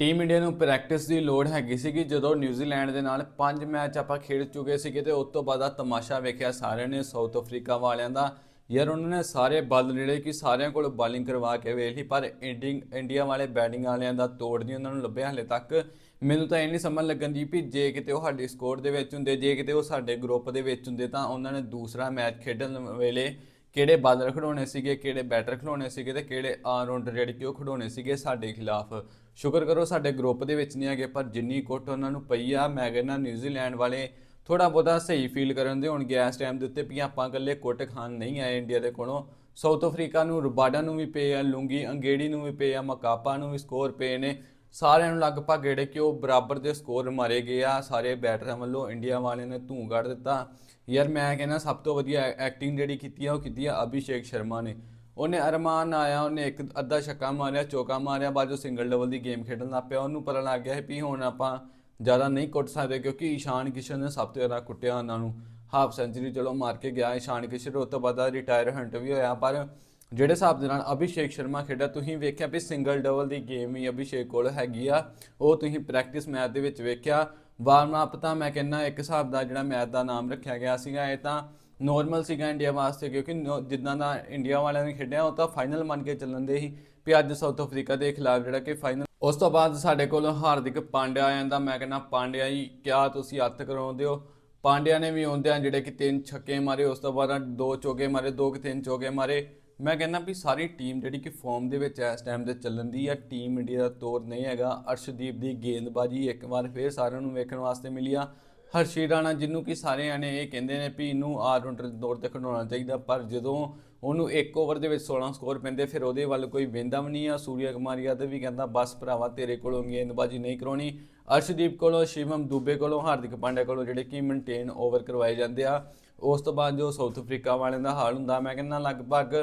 Team India ਨੂੰ practice ਦੀ ਲੋੜ ਹੈਗੀ ਸੀਗੀ, ਜਦੋਂ ਨਿਊਜ਼ੀਲੈਂਡ ਦੇ ਨਾਲ ਪੰਜ ਮੈਚ ਆਪਾਂ ਖੇਡ ਚੁੱਕੇ ਸੀਗੇ ਤੇ ਉਸ ਤੋਂ ਬਾਅਦ ਆ ਤਮਾਸ਼ਾ ਵੇਖਿਆ ਸਾਰਿਆਂ ਨੇ ਸਾਊਥ ਅਫਰੀਕਾ ਵਾਲਿਆਂ ਦਾ। ਯਾਰ ਉਹਨਾਂ ਨੇ ਸਾਰੇ ਬੱਲ ਜਿਹੜੇ ਕਿ ਸਾਰਿਆਂ ਕੋਲ ਬੋਲਿੰਗ ਕਰਵਾ ਕੇ ਵੇਖ ਲਈ, ਪਰ ਇੰਡਿੰਗ ਇੰਡੀਆ ਵਾਲੇ ਬੈਟਿੰਗ ਵਾਲਿਆਂ ਦਾ ਤੋੜ ਨਹੀਂ ਉਹਨਾਂ ਨੂੰ ਲੱਭਿਆ ਹਲੇ ਤੱਕ। ਮੈਨੂੰ ਤਾਂ ਇਹ ਨਹੀਂ ਸਮਝ ਲੱਗਣ ਦੀ ਵੀ ਜੇ ਕਿਤੇ ਉਹ ਸਾਡੀ ਸਕੋਰ ਦੇ ਵਿੱਚ ਹੁੰਦੇ, ਜੇ ਕਿਤੇ ਉਹ ਸਾਡੇ ਗਰੁੱਪ ਦੇ ਵਿੱਚ ਹੁੰਦੇ ਤਾਂ ਉਹਨਾਂ ਨੇ ਦੂਸਰਾ ਮੈਚ ਖੇਡਣ ਵੇਲੇ ਕਿਹੜੇ ਬਾਲਰ ਖਿਡੌਣੇ ਸੀਗੇ, ਕਿਹੜੇ ਬੈਟਰ ਖਿਡੌਣੇ ਸੀਗੇ ਤੇ ਕਿਹੜੇ ਆਲਰਾਊਂਡਰ ਜਿਹੜੇ ਕਿ ਉਹ ਖਿਡਾਉਣੇ ਸੀਗੇ ਸਾਡੇ ਖਿਲਾਫ। ਸ਼ੁਕਰ ਕਰੋ ਸਾਡੇ ਗਰੁੱਪ ਦੇ ਵਿੱਚ ਨਹੀਂ ਹੈਗੇ, ਪਰ ਜਿੰਨੀ ਕੁੱਟ ਉਹਨਾਂ ਨੂੰ ਪਈ ਆ, ਮੈਂ ਕਹਿੰਦਾ ਨਿਊਜ਼ੀਲੈਂਡ ਵਾਲੇ ਥੋੜਾ ਬਹੁਤਾ ਸਹੀ ਫੀਲ ਕਰਨ ਦੇ ਹੋਣਗੇ ਇਸ ਟਾਈਮ ਦੇ ਉੱਤੇ ਵੀ ਆਪਾਂ ਇਕੱਲੇ ਕੁੱਟ ਖਾਣ ਨਹੀਂ ਆਏ ਇੰਡੀਆ ਦੇ ਕੋਲੋਂ। ਸਾਊਥ ਅਫਰੀਕਾ ਨੂੰ, ਰਬਾਡਾ ਨੂੰ ਵੀ ਪਏ ਆ, ਲੂੰਗੀ ਅੰਗੇੜੀ ਨੂੰ ਵੀ ਪਏ ਆ, ਮਕਾਪਾ ਨੂੰ ਵੀ ਸਕੋਰ ਪਏ ਨੇ। ਸਾਰਿਆਂ ਨੂੰ ਲਗਭਗ ਜਿਹੜੇ ਕਿ ਉਹ ਬਰਾਬਰ ਦੇ ਸਕੋਰ ਮਾਰੇ ਗਏ ਆ। ਸਾਰੇ ਬੈਟਰਾਂ ਵੱਲੋਂ ਇੰਡੀਆ ਵਾਲਿਆਂ ਨੇ ਧੂੰ ਕੱਢ ਦਿੱਤਾ। ਯਾਰ ਮੈਂ ਕਹਿੰਦਾ ਸਭ ਤੋਂ ਵਧੀਆ ਐਕਟਿੰਗ ਜਿਹੜੀ ਕੀਤੀ ਆ, ਉਹ ਕੀਤੀ ਆ ਅਭਿਸ਼ੇਕ ਸ਼ਰਮਾ ਨੇ। ਉਹਨੇ ਅਰਮਾਨ ਆਇਆ, ਉਹਨੇ ਇੱਕ ਅੱਧਾ ਛੱਕਾ ਮਾਰਿਆ, ਚੌਕਾ ਮਾਰਿਆ, ਬਾਅਦ ਜੋ ਸਿੰਗਲ ਡਬਲ ਦੀ ਗੇਮ ਖੇਡਣ ਲੱਗ ਪਿਆ। ਉਹਨੂੰ ਪਤਾ ਲੱਗ ਗਿਆ ਸੀ ਵੀ ਹੁਣ ਆਪਾਂ ਜ਼ਿਆਦਾ ਨਹੀਂ ਕੁੱਟ ਸਕਦੇ ਕਿਉਂਕਿ ਈਸ਼ਾਨ ਕਿਸ਼ਨ ਨੇ ਸਭ ਤੋਂ ਜ਼ਿਆਦਾ ਕੁੱਟਿਆ ਉਹਨਾਂ ਨੂੰ। ਹਾਫ ਸੈਂਚਰੀ ਚਲੋ ਮਾਰ ਕੇ ਗਿਆ। ਈਸ਼ਾਨ ਕਿਸ਼ਨ ਉਸ ਤੋਂ ਬਾਅਦ ਰਿਟਾਇਰ ਹੰਟ ਵੀ ਹੋਇਆ, ਪਰ ਜਿਹੜੇ ਹਿਸਾਬ ਦੇ ਨਾਲ ਅਭਿਸ਼ੇਕ ਸ਼ਰਮਾ ਖੇਡਿਆ, ਤੁਸੀਂ ਵੇਖਿਆ ਵੀ ਸਿੰਗਲ ਡਬਲ ਦੀ ਗੇਮ ਹੀ ਅਭਿਸ਼ੇਕ ਕੋਲ ਹੈਗੀ ਆ। ਉਹ ਤੁਸੀਂ ਪ੍ਰੈਕਟਿਸ ਮੈਚ ਦੇ ਵਿੱਚ ਵੇਖਿਆ। ਵਾਰਮ ਅਪ ਤਾਂ ਮੈਂ ਕਹਿੰਦਾ ਇੱਕ ਹਿਸਾਬ ਦਾ ਜਿਹੜਾ ਮੈਚ ਦਾ ਨਾਮ ਰੱਖਿਆ ਗਿਆ ਸੀਗਾ, ਇਹ ਤਾਂ ਨੋਰਮਲ ਸੀਗਾ ਇੰਡੀਆ ਵਾਸਤੇ, ਕਿਉਂਕਿ ਨੋ- ਜਿੱਦਾਂ ਦਾ ਇੰਡੀਆ ਵਾਲਿਆਂ ਨੇ ਖੇਡਿਆ, ਉਹ ਤਾਂ ਫਾਈਨਲ ਮੰਨ ਕੇ ਚੱਲਣ ਦੇ ਹੀ ਵੀ ਅੱਜ ਸਾਊਥ ਅਫਰੀਕਾ ਦੇ ਖਿਲਾਫ ਜਿਹੜਾ ਕਿ ਫਾਈਨਲ ਉਸ ਤੋਂ ਬਾਅਦ ਸਾਡੇ ਕੋਲ ਹਾਰਦਿਕ ਪਾਂਡਿਆ ਆ ਜਾਂਦਾ ਮੈਂ ਕਹਿੰਦਾ ਪਾਂਡਿਆ ਜੀ, ਕਿਆ ਤੁਸੀਂ ਹੱਥ ਕਰਾਉਂਦੇ ਹੋ? ਪਾਂਡਿਆ ਨੇ ਵੀ ਆਉਂਦਿਆਂ ਜਿਹੜੇ ਕਿ ਤਿੰਨ ਛੱਕੇ ਮਾਰੇ, ਉਸ ਤੋਂ ਬਾਅਦ ਦੋ ਚੌਕੇ ਮਾਰੇ, ਦੋ ਕਿ ਤਿੰਨ ਚੌਕੇ ਮਾਰੇ। ਮੈਂ ਕਹਿੰਦਾ ਵੀ ਸਾਰੀ ਟੀਮ ਜਿਹੜੀ ਕਿ ਫਾਰਮ ਦੇ ਵਿੱਚ ਇਸ ਟਾਈਮ ਤੇ ਚੱਲਣ ਦੀ ਆ ਟੀਮ ਇੰਡੀਆ ਦਾ ਤੌਰ ਨਹੀਂ ਹੈਗਾ। ਅਰਸ਼ਦੀਪ ਦੀ ਗੇਂਦਬਾਜ਼ੀ ਇੱਕ ਵਾਰ ਫੇਰ ਸਾਰਿਆਂ ਨੂੰ ਵੇਖਣ ਵਾਸਤੇ ਮਿਲੀ ਆ। ਹਰਸ਼ੀ ਰਾਣਾ ਜਿਹਨੂੰ ਕਿ ਸਾਰੇ ਆਣੇ ਇਹ ਕਹਿੰਦੇ ਨੇ ਵੀ ਇਹਨੂੰ ਆਲਰਾਊਂਡਰ ਦੇ ਤੌਰ ਤੇ ਖਿਡਾਉਣਾ ਚਾਹੀਦਾ, ਪਰ ਜਦੋਂ ਉਹਨੂੰ ਇੱਕ ਓਵਰ ਦੇ ਵਿੱਚ 16 ਸਕੋਰ ਪੈਂਦੇ, ਫਿਰ ਉਹਦੇ ਵੱਲ ਕੋਈ ਵੇਂਦਾ ਵੀ ਨਹੀਂ ਆ। ਸੂਰਿਆ ਕੁਮਾਰ ਯਾਦਵ ਵੀ ਕਹਿੰਦਾ, ਬਸ ਭਰਾਵਾ, ਤੇਰੇ ਕੋਲੋਂ ਗੇਂਦਬਾਜ਼ੀ ਨਹੀਂ ਕਰਾਉਣੀ। ਅਰਸ਼ਦੀਪ ਕੋਲੋਂ, ਸ਼ਿਵਮ ਦੁਬੇ ਕੋਲੋਂ, ਹਾਰਦਿਕ ਪਾਂਡਿਆ ਕੋਲੋਂ ਜਿਹੜੇ ਕਿ ਮੇਨਟੇਨ ਓਵਰ ਕਰਵਾਏ ਜਾਂਦੇ ਆ। ਉਸ ਤੋਂ ਬਾਅਦ ਜੋ ਸਾਊਥ ਅਫਰੀਕਾ ਵਾਲਿਆਂ ਦਾ ਹਾਲ ਹੁੰਦਾ, ਮੈਂ ਕਹਿੰਦਾ ਲਗਭਗ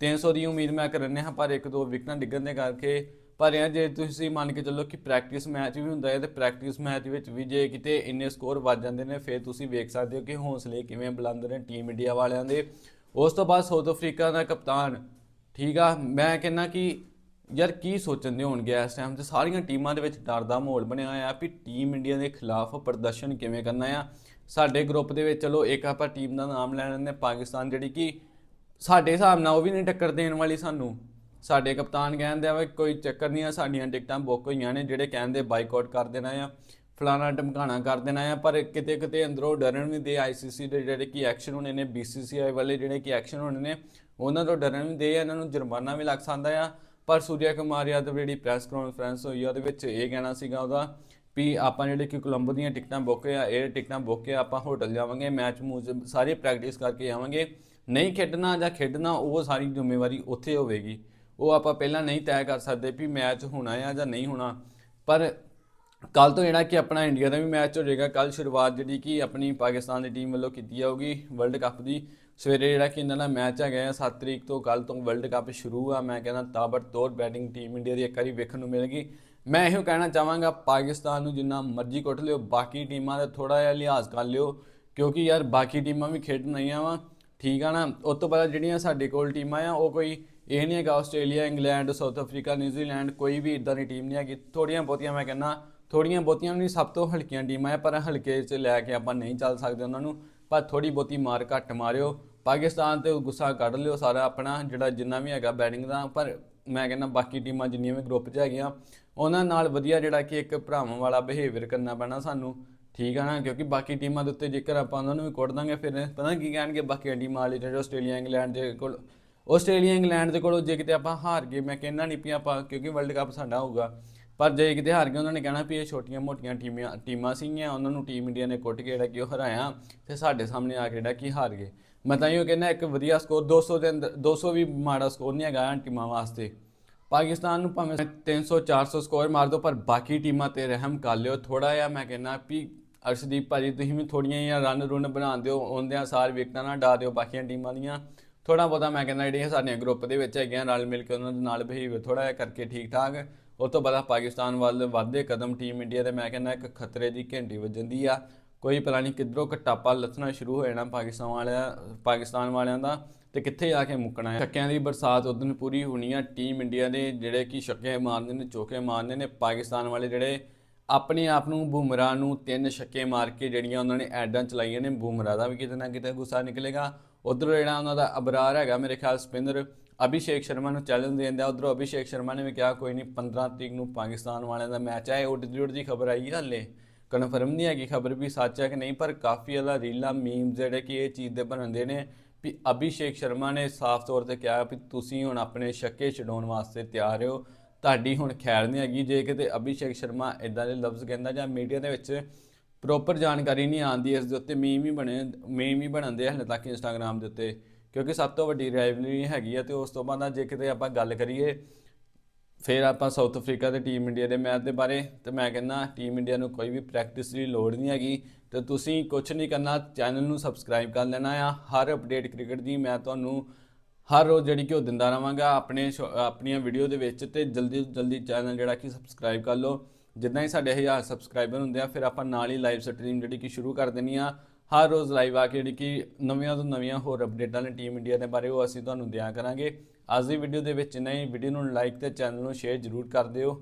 300 ਦੀ ਉਮੀਦ ਮੈਂ ਕਰਨੇ ਹਾਂ ਪਰ ਇੱਕ ਦੋ ਵਿਕਟਾਂ ਡਿੱਗਣ ਦੇ ਕਰਕੇ। ਪਰ ਇਹ ਜੇ ਤੁਸੀਂ ਮੰਨ ਕੇ ਚੱਲੋ ਕਿ ਪ੍ਰੈਕਟਿਸ ਮੈਚ ਵੀ ਹੁੰਦਾ ਹੈ ਤੇ ਪ੍ਰੈਕਟਿਸ ਮੈਚ ਵਿੱਚ ਵੀ ਜੇ ਕਿਤੇ ਇੰਨੇ ਸਕੋਰ ਵੱਜ ਜਾਂਦੇ ਨੇ ਫਿਰ ਤੁਸੀਂ ਵੇਖ ਸਕਦੇ ਹੋ ਕਿ ਹੌਸਲੇ ਕਿਵੇਂ ਬੁਲੰਦ ਨੇ ਟੀਮ ਇੰਡੀਆ ਵਾਲਿਆਂ ਦੇ। ਉਸ ਤੋਂ ਬਾਅਦ ਸਾਊਥ ਅਫਰੀਕਾ ਦਾ ਕਪਤਾਨ ਠੀਕ ਆ ਮੈਂ ਕਹਿੰਨਾ ਕਿ ਯਾਰ ਕੀ ਸੋਚਣ ਦੇ ਹੋਣਗੇ ਇਸ ਟਾਈਮ ਤੇ ਸਾਰੀਆਂ ਟੀਮਾਂ ਦੇ ਵਿੱਚ ਡਰ ਦਾ ਮਾਹੌਲ ਬਣਿਆ ਹੋਇਆ ਵੀ ਟੀਮ ਇੰਡੀਆ ਦੇ ਖਿਲਾਫ ਪ੍ਰਦਰਸ਼ਨ ਕਿਵੇਂ ਕਰਨਾ ਆ। ਸਾਡੇ ਗਰੁੱਪ ਦੇ ਵਿੱਚ ਚਲੋ ਇੱਕ ਆਪਾਂ ਟੀਮ ਦਾ ਨਾਮ ਲੈ ਲੈਂਦੇ ਹਾਂ, ਪਾਕਿਸਤਾਨ ਜਿਹੜੀ ਕਿ ਸਾਡੇ ਹਿਸਾਬ ਨਾਲ ਉਹ ਵੀ ਨਹੀਂ ਟੱਕਰ ਦੇਣ ਵਾਲੀ ਸਾਨੂੰ। ਸਾਡੇ ਕਪਤਾਨ ਕਹਿੰਦੇ ਆ ਵੀ ਕੋਈ ਚੱਕਰ ਨਹੀਂ ਆ ਸਾਡੀਆਂ ਟਿਕਟਾਂ ਬੁੱਕ ਹੋਈਆਂ ਨੇ ਜਿਹੜੇ ਕਹਿੰਦੇ ਬਾਈਕਾਟ ਕਰ ਦੇਣਾ ਆ ਫਲਾਣਾ ਟਮਕਾਣਾ ਕਰ ਦੇਣਾ ਆ ਪਰ ਕਿਤੇ ਕਿਤੇ ਅੰਦਰੋਂ ਡਰਨ ਵੀ ਦੇ ਆਈਸੀਸੀ ਦੇ ਜਿਹੜੇ ਕੀ ਐਕਸ਼ਨ ਹੋਣੇ ਨੇ ਬੀਸੀਸੀਆਈ ਵਾਲੇ ਜਿਹੜੇ ਕੀ ਐਕਸ਼ਨ ਹੋਣੇ ਨੇ ਉਹਨਾਂ ਤੋਂ ਡਰਨ ਵੀ ਦੇ ਆ, ਇਹਨਾਂ ਨੂੰ ਜੁਰਮਾਨਾ ਵੀ ਲੱਗ ਸਕਦਾ ਆ। ਪਰ ਸੂਰਿਆ ਕੁਮਾਰ ਯਾਦਵ ਜਿਹੜੀ ਪ੍ਰੈਸ ਕਾਨਫਰੰਸ ਹੋਈ ਆ ਉਹਦੇ ਵਿੱਚ ਇਹ ਕਹਿਣਾ ਸੀਗਾ ਉਹਦਾ ਵੀ ਆਪਾਂ ਜਿਹੜੇ ਕਿ ਕੋਲੰਬੋ ਦੀਆਂ ਟਿਕਟਾਂ ਬੁੱਕ ਆ, ਇਹ ਟਿਕਟਾਂ ਬੁੱਕ ਆ ਆਪਾਂ ਹੋਟਲ ਜਾਵਾਂਗੇ ਮੈਚ ਮੂਚ ਸਾਰੇ ਪ੍ਰੈਕਟਿਸ ਕਰਕੇ ਆਵਾਂਗੇ। ਨਹੀਂ ਖੇਡਣਾ ਜਾਂ ਖੇਡਣਾ, ਉਹ ਸਾਰੀ ਜ਼ਿੰਮੇਵਾਰੀ ਉੱਥੇ ਹੋਵੇਗੀ। ਉਹ ਆਪਾਂ ਪਹਿਲਾਂ ਨਹੀਂ ਤੈਅ ਕਰ ਸਕਦੇ ਵੀ ਮੈਚ ਹੋਣਾ ਆ ਜਾਂ ਨਹੀਂ ਹੋਣਾ। ਪਰ ਕੱਲ ਤੋਂ ਜਿਹੜਾ ਕਿ ਆਪਣਾ ਇੰਡੀਆ ਦਾ ਵੀ ਮੈਚ ਹੋ ਜਾਏਗਾ ਕੱਲ ਸ਼ੁਰੂਆਤ ਜਿਹੜੀ ਕਿ ਆਪਣੀ ਪਾਕਿਸਤਾਨ ਦੀ ਟੀਮ ਵੱਲੋਂ ਕੀਤੀ ਜਾਊਗੀ ਵਰਲਡ ਕੱਪ ਦੀ। ਸਵੇਰੇ ਜਿਹੜਾ ਕਿ ਇਹਨਾਂ ਦਾ ਮੈਚ ਹੈਗਾ ਆ 7 ਤਰੀਕ ਤੋਂ ਕੱਲ ਤੋਂ ਵਰਲਡ ਕੱਪ ਸ਼ੁਰੂ ਆ। ਮੈਂ ਕਹਿੰਦਾ ਤਾਬੜਤੋੜ ਬੈਟਿੰਗ ਟੀਮ ਇੰਡੀਆ ਦੀ ਇੱਕ ਵਾਰੀ ਵੇਖਣ ਨੂੰ ਮਿਲੇਗੀ। ਮੈਂ ਇਹੋ ਕਹਿਣਾ ਚਾਹਾਂਗਾ, ਪਾਕਿਸਤਾਨ ਨੂੰ ਜਿੰਨਾ ਮਰਜ਼ੀ ਕੁੱਟ ਲਿਓ, ਬਾਕੀ ਟੀਮਾਂ ਦਾ ਥੋੜਾ ਜਿਹਾ ਲਿਹਾਜ਼ ਕਰ ਲਿਓ, ਕਿਉਂਕਿ ਯਾਰ ਬਾਕੀ ਟੀਮਾਂ ਵੀ ਖੇਡਣ ਰਹੀਆਂ ਵਾ। ਠੀਕ ਆ ਨਾ? ਉਸ ਤੋਂ ਪਹਿਲਾਂ ਜਿਹੜੀਆਂ ਸਾਡੇ ਕੋਲ ਟੀਮਾਂ ਆ, ਉਹ ਕੋਈ ਇਹ ਨਹੀਂ ਹੈਗਾ Australia, England, South Africa, New Zealand, ਕੋਈ ਵੀ ਇਦਾਂ ਦੀ ਟੀਮ ਨਹੀਂ ਹੈਗੀ। ਥੋੜੀਆਂ ਬਹੁਤੀਆਂ ਮੈਂ ਕਹਿੰਦਾ ਥੋੜੀਆਂ ਬਹੁਤੀਆਂ ਵੀ ਨਹੀਂ, ਸਭ ਤੋਂ ਹਲਕੀਆਂ ਟੀਮਾਂ ਆ, ਪਰ ਹਲਕੇ 'ਚ ਲੈ ਕੇ ਆਪਾਂ ਨਹੀਂ ਚੱਲ ਸਕਦੇ ਉਹਨਾਂ ਨੂੰ। ਪਰ ਥੋੜੀ ਬਹੁਤੀ ਮਾਰ ਘੱਟ ਮਾਰਿਓ। ਪਾਕਿਸਤਾਨ ਤੇ ਗੁੱਸਾ ਕੱਢ ਲਿਓ ਸਾਰਾ ਆਪਣਾ, ਜਿਹੜਾ ਜਿੰਨਾ ਵੀ ਹੈਗਾ ਬੈਟਿੰਗ ਦਾ। ਪਰ ਮੈਂ ਕਹਿੰਦਾ ਬਾਕੀ ਟੀਮਾਂ ਜਿੰਨੀਆਂ ਵੀ ਗਰੁੱਪ 'ਚ ਹੈਗੀਆਂ ਉਹਨਾਂ ਨਾਲ ਵਧੀਆ ਜਿਹੜਾ ਕਿ ਇੱਕ ਭਰਾਵਾਂ ਵਾਲਾ ਬਿਹੇਵੀਅਰ ਕਰਨਾ ਪੈਣਾ ਸਾਨੂੰ, ਠੀਕ ਆ ਨਾ? ਕਿਉਂਕਿ ਬਾਕੀ ਟੀਮਾਂ ਦੇ ਉੱਤੇ ਜੇਕਰ ਆਪਾਂ ਉਹਨਾਂ ਨੂੰ ਵੀ ਕੁੱਟ ਦਾਂਗੇ ਫਿਰ ਪਤਾ ਕੀ ਕਹਿਣਗੇ, ਬਾਕੀ ਟੀਮਾਂ ਵਾਲੇ ਜਿਹੜੇ ਆਸਟ੍ਰੇਲੀਆ, ਇੰਗਲੈਂਡ ਦੇ ਕੋਲ, ਆਸਟ੍ਰੇਲੀਆ, ਇੰਗਲੈਂਡ ਦੇ ਕੋਲੋਂ ਜੇ ਕਿਤੇ ਆਪਾਂ ਹਾਰ ਗਏ, ਮੈਂ ਕਹਿੰਦਾ ਨਹੀਂ ਵੀ ਆਪਾਂ, ਕਿਉਂਕਿ ਵਰਲਡ ਕੱਪ ਸਾਡਾ ਹੋਊਗਾ, ਪਰ ਜੇ ਕਿਤੇ ਹਾਰ ਗਏ, ਉਹਨਾਂ ਨੇ ਕਹਿਣਾ ਵੀ ਇਹ ਛੋਟੀਆਂ ਮੋਟੀਆਂ ਟੀਮਾਂ ਟੀਮਾਂ ਸੀਗੀਆਂ, ਉਹਨਾਂ ਨੂੰ ਟੀਮ ਇੰਡੀਆ ਨੇ ਕੁੱਟ ਕੇ ਜਿਹੜਾ ਕਿ ਉਹ ਹਰਾਇਆ, ਤੇ ਸਾਡੇ ਸਾਹਮਣੇ ਆ ਕੇ ਜਿਹੜਾ ਕਿ ਹਾਰ ਗਏ। ਮੈਂ ਤਾਂ ਇਹੋ ਕਹਿੰਦਾ ਇੱਕ ਵਧੀਆ ਸਕੋਰ 200 ਦੇ ਅੰਦਰ 200 ਵੀ ਮਾੜਾ ਸਕੋਰ ਨਹੀਂ ਹੈਗਾ ਟੀਮਾਂ ਵਾਸਤੇ। ਪਾਕਿਸਤਾਨ ਨੂੰ ਭਾਵੇਂ 300 400 ਸਕੋਰ ਮਾਰ ਦਿਓ, ਪਰ ਬਾਕੀ ਟੀਮਾਂ ਤੇ ਰਹਿਮ ਕਰ ਲਿਓ। ਥੋੜਾ ਜਿਹਾ ਮੈਂ ਕਹਿੰਦਾ ਵੀ ਅਰਸ਼ਦੀਪ ਭਾਜੀ, ਤੁਸੀਂ ਵੀ ਥੋੜੀਆਂ ਜਿਹੀਆਂ ਰਨ ਰੁਨ ਬਣਾ ਦਿਓ ਆਉਂਦਿਆਂ ਸਾਰ ਵਿਕਟਾਂ ਨਾ ਡਾ ਦਿਓ ਬਾਕੀਆਂ ਟੀਮਾਂ ਦੀਆਂ। ਥੋੜਾ ਬਹੁਤਾ ਮੈਂ ਕਹਿੰਦਾ ਜਿਹੜੀਆਂ ਸਾਡੀਆਂ ਗਰੁੱਪ ਦੇ ਵਿੱਚ ਹੈਗੀਆਂ ਨਾਲ ਮਿਲ ਕੇ ਉਹਨਾਂ ਦੇ ਨਾਲ ਬਿਹੇਵੀਅਰ ਥੋੜਾ ਜਿਹਾ ਕਰਕੇ ਠੀਕ ਠਾਕ ਉਸ ਤੋਂ ਬਾਅਦ ਪਾਕਿਸਤਾਨ ਵੱਲ ਵੱਧਦੇ ਕਦਮ ਟੀਮ ਇੰਡੀਆ ਦੇ, ਮੈਂ ਕਹਿੰਦਾ ਇੱਕ ਖਤਰੇ ਦੀ ਘੰਟੀ ਵੱਜਣ ਦੀ ਆ। ਕੋਈ ਪਤਾ ਨਹੀਂ ਕਿੱਧਰੋਂ ਕਟਾਪਾ ਲੱਥਣਾ ਸ਼ੁਰੂ ਹੋ ਜਾਣਾ ਪਾਕਿਸਤਾਨ ਵਾਲਿਆਂ ਪਾਕਿਸਤਾਨ ਵਾਲਿਆਂ ਦਾ ਤੇ ਕਿੱਥੇ ਆ ਕੇ ਮੁੱਕਣਾ ਹੈ। ਛੱਕਿਆਂ ਦੀ ਬਰਸਾਤ ਉਦੋਂ ਪੂਰੀ ਹੋਣੀ ਆ। ਟੀਮ ਇੰਡੀਆ ਦੇ ਜਿਹੜੇ ਕਿ ਛੱਕੇ ਮਾਰਦੇ ਨੇ, ਚੌਕੇ ਮਾਰਦੇ ਨੇ, ਪਾਕਿਸਤਾਨ ਵਾਲੇ ਜਿਹੜੇ ਆਪਣੇ ਆਪ ਨੂੰ ਬੂਮਰਾ ਨੂੰ ਤਿੰਨ ਛੱਕੇ ਮਾਰ ਕੇ ਜਿਹੜੀਆਂ ਉਹਨਾਂ ਨੇ ਐਡਾਂ ਚਲਾਈਆਂ ਨੇ ਬੂਮਰਾ ਦਾ ਵੀ ਕਿਤੇ ਨਾ ਕਿਤੇ ਗੁੱਸਾ ਨਿਕਲੇਗਾ। ਉਧਰ ਜਿਹੜਾ ਉਹਨਾਂ ਦਾ ਅਬਰਾਰ ਹੈਗਾ ਮੇਰੇ ਖਿਆਲ ਸਪਿਨਰ ਅਭਿਸ਼ੇਕ ਸ਼ਰਮਾ ਨੂੰ ਚੈਲੰਜ ਦੇਂਦਾ ਉਧਰੋਂ ਅਭਿਸ਼ੇਕ ਸ਼ਰਮਾ ਨੇ ਵੀ ਕਿਹਾ, ਕੋਈ ਨਹੀਂ 15 ਤਰੀਕ ਨੂੰ ਪਾਕਿਸਤਾਨ ਵਾਲਿਆਂ ਦਾ ਮੈਚ ਹੈ ਉੱਡਦੀ ਉੱਡਦੀ ਖਬਰ ਆਈ ਹੈ ਹਲੇ। ਕਨਫਰਮ ਨਹੀਂ ਹੈਗੀ ਖਬਰ ਵੀ ਸੱਚ ਹੈ ਕਿ ਨਹੀਂ, ਪਰ ਕਾਫੀ ਜ਼ਿਆਦਾ ਰੀਲਾਂ ਮੀਮ ਜਿਹੜੇ ਕਿ ਇਹ ਚੀਜ਼ ਦੇ ਬਣਦੇ ਨੇ ਵੀ ਅਭਿਸ਼ੇਕ ਸ਼ਰਮਾ ਨੇ ਸਾਫ਼ ਤੌਰ ਤੇ ਕਿਹਾ ਵੀ ਤੁਸੀਂ ਹੁਣ ਆਪਣੇ ਛੱਕੇ ਛਡਾਉਣ ਵਾਸਤੇ ਤਿਆਰ ਹੋ, ਤੁਹਾਡੀ ਹੁਣ ਖੈਰ ਨਹੀਂ ਹੈਗੀ, ਜੇ ਕਿਤੇ ਅਭਿਸ਼ੇਕ ਸ਼ਰਮਾ ਇਦਾਂ ਦੇ ਲਫ਼ਜ਼ ਕਹਿੰਦਾ ਜਾਂ ਮੀਡੀਆ ਦੇ ਵਿੱਚ ਪ੍ਰੋਪਰ ਜਾਣਕਾਰੀ ਨਹੀਂ ਆਉਂਦੀ, ਇਸ ਦੇ ਉੱਤੇ ਮੀਮ ਹੀ ਬਣੇ ਮੀਮ ਹੀ ਬਣਾਉਂਦੇ ਹਲੇ ਤੱਕ ਇੰਸਟਾਗ੍ਰam ਦੇ ਉੱਤੇ, ਕਿਉਂਕਿ ਸਭ ਤੋਂ ਵੱਡੀ ਰਾਈਵਲਰੀ ਹੈਗੀ ਆ ਤੇ ਉਸ ਤੋਂ ਬਾਅਦ ਜੇ ਕਿਤੇ ਆਪਾਂ ਗੱਲ ਕਰੀਏ ਫਿਰ ਆਪਾਂ ਸਾਊਥ ਅਫਰੀਕਾ ਤੇ ਟੀਮ ਇੰਡੀਆ ਦੇ ਮੈਚ ਦੇ ਬਾਰੇ ਤੇ ਮੈਂ ਕਹਿੰਦਾ ਟੀਮ ਇੰਡੀਆ ਨੂੰ ਕੋਈ ਵੀ ਪ੍ਰੈਕਟਿਸ ਦੀ ਲੋੜ ਨਹੀਂ ਹੈਗੀ ਤੇ ਤੁਸੀਂ ਕੁਝ ਨਹੀਂ ਕਰਨਾ ਚੈਨਲ ਨੂੰ ਸਬਸਕ੍ਰਾਈਬ ਕਰ ਲੈਣਾ ਆ। ਹਰ ਅਪਡੇਟ ਕ੍ਰਿਕਟ ਦੀ ਮੈਂ ਤੁਹਾਨੂੰ ਹਰ ਰੋਜ਼ ਜਿਹੜੀ ਕਿ ਉਹ ਦਿੰਦਾ ਰਵਾਂਗਾ ਆਪਣੇ ਸ਼ੋ- ਆਪਣੀਆਂ ਵੀਡੀਓ ਦੇ ਵਿੱਚ ਤੇ ਜਲਦੀ ਤੋਂ ਜਲਦੀ ਚੈਨਲ ਜਿਹੜਾ ਕਿ ਸਬਸਕ੍ਰਾਈਬ ਕਰ ਲਓ। ਜਿੱਦਾਂ ਹੀ ਸਾਡੇ 1000 ਸਬਸਕ੍ਰਾਈਬਰ ਹੁੰਦੇ ਆ, ਫਿਰ ਆਪਾਂ ਨਾਲ ਹੀ ਲਾਈਵ ਸਟਰੀਮ ਜਿਹੜੀ ਕਿ ਸ਼ੁਰੂ ਕਰ ਦੇਣੀ ਆ। ਹਰ ਰੋਜ਼ ਲਾਈਵ ਆ ਕੇ ਜਿਹੜੀ ਕਿ ਨਵੀਆਂ ਤੋਂ ਨਵੀਆਂ ਹੋਰ ਅਪਡੇਟਾਂ ਨੇ ਟੀਮ ਇੰਡੀਆ ਦੇ ਬਾਰੇ ਉਹ ਅਸੀਂ ਤੁਹਾਨੂੰ ਦਿਆ ਕਰਾਂਗੇ। ਅੱਜ ਦੀ ਵੀਡੀਓ ਦੇ ਵਿੱਚ ਨਹੀਂ ਵੀਡੀਓ ਨੂੰ ਲਾਈਕ ਤੇ ਚੈਨਲ ਨੂੰ ਸ਼ੇਅਰ ਜ਼ਰੂਰ ਕਰ ਦਿਓ।